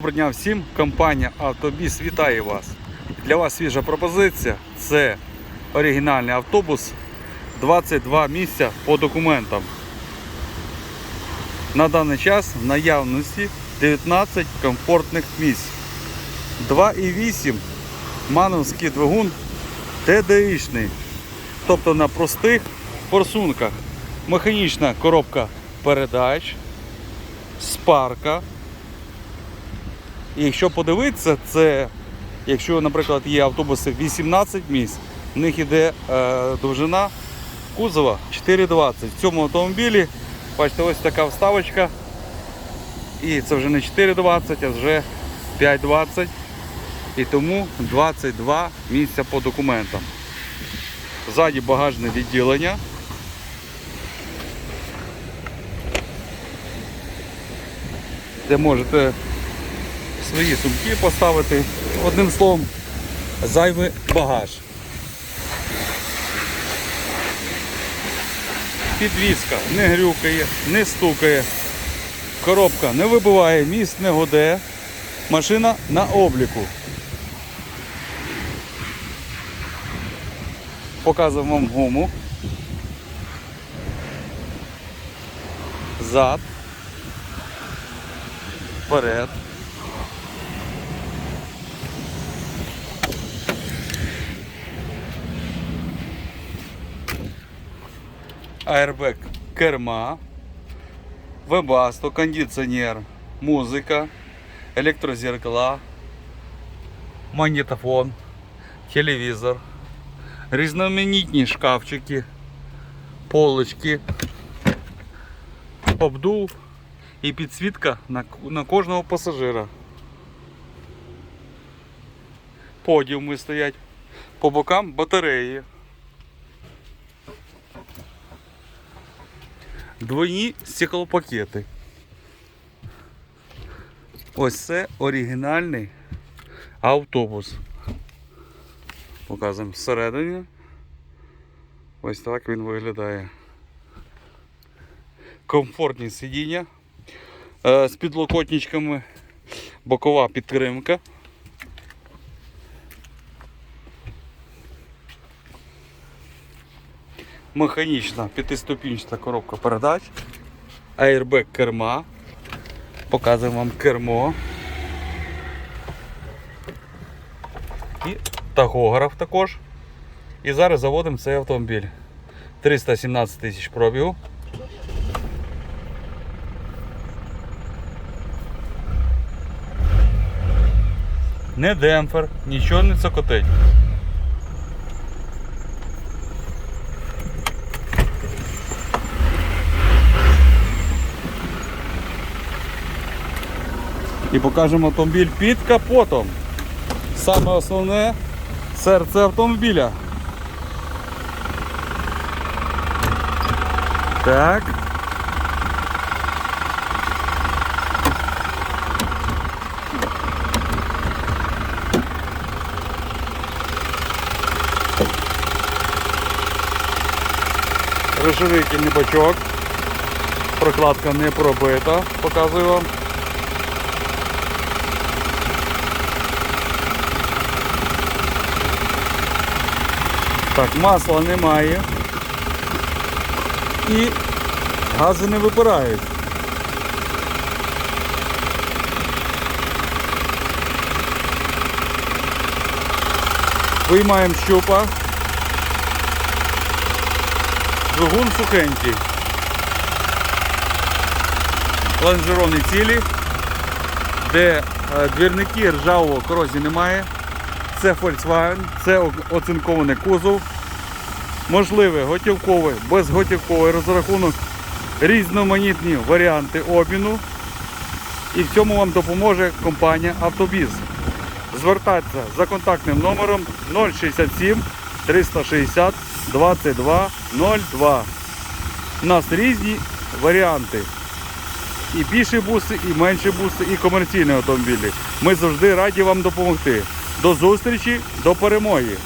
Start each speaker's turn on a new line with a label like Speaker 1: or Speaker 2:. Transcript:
Speaker 1: Доброго дня всім, компанія Автобіс вітає вас. Для вас свіжа пропозиція це оригінальний автобус 22 місця по документам. На даний час в наявності 19 комфортних місць. 2,8 мановський двигун TDI-шний, тобто на простих форсунках. Механічна коробка передач, спарка. І якщо подивитися, це якщо, наприклад, є автобуси 18 місць, в них іде е, довжина кузова 4,20. В цьому автомобілі, бачите, ось така вставочка. І це вже не 4,20, а вже 5,20. І тому 22 місця по документам. Ззаді багажне відділення. Де можете свої сумки поставити. Одним словом, зайвий багаж. Підвізка не грюкає, не стукає. Коробка не вибиває, міст не гуде. Машина на обліку. Показуємо вам гуму. Зад. Вперед. Аербек керма, вебасто, кондиціонер, музика, електрозеркала, магнітофон, телевізор, різноманітні шкафчики, полочки, обдув і підсвітка на, на кожного пасажира. Подіуми стоять, по бокам батареї. Двойні стеклопакети. Ось це оригінальний автобус. Показуємо всередині. Ось так він виглядає. Комфортні сидіння е, з підлокотничками, бокова підтримка. Механічна п'ятиступінчата коробка передач, аербек керма. Показуємо вам кермо. І тахограф також. І зараз заводимо цей автомобіль. 317 тисяч пробігу. Не демпфер, нічого не цокотить. І покажемо автомобіль під капотом. Саме основне серце автомобіля. Так. Розширительний бачок. Прокладка не пробита, показую вам. Так, масла немає. І гази не випирають. Виймаємо щупа. Двигун сухенький. Лонжерони цілі, де е, двірники ржавого корозії немає. Це Volkswagen, це оцинкований кузов. Можливий готівковий, безготівковий розрахунок, різноманітні варіанти обміну. І в цьому вам допоможе компанія Автобіз. Звертайтеся за контактним номером 067 360 22 02. У нас різні варіанти. І більші буси, і менші буси, і комерційні автомобілі. Ми завжди раді вам допомогти. До зустрічі, до перемоги!